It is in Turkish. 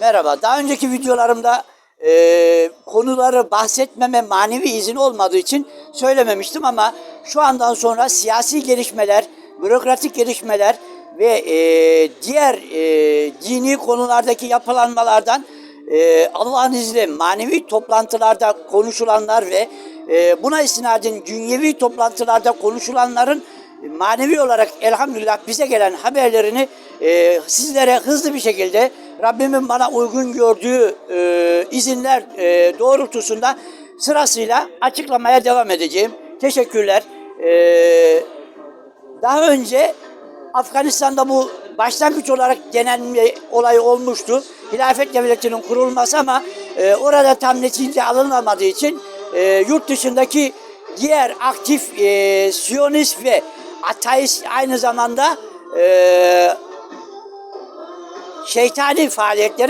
Merhaba. Daha önceki videolarımda e, konuları bahsetmeme manevi izin olmadığı için söylememiştim ama şu andan sonra siyasi gelişmeler, bürokratik gelişmeler ve e, diğer e, dini konulardaki yapılanmalardan e, Allah'ın izniyle manevi toplantılarda konuşulanlar ve e, buna istinaden dünyevi toplantılarda konuşulanların manevi olarak elhamdülillah bize gelen haberlerini e, sizlere hızlı bir şekilde Rabbimin bana uygun gördüğü e, izinler e, doğrultusunda sırasıyla açıklamaya devam edeceğim. Teşekkürler. E, daha önce Afganistan'da bu başlangıç olarak denenme olayı olmuştu. Hilafet devletinin kurulması ama e, orada tam netice alınamadığı için e, yurt dışındaki diğer aktif e, Siyonist ve ateist aynı zamanda e, şeytani faaliyetleri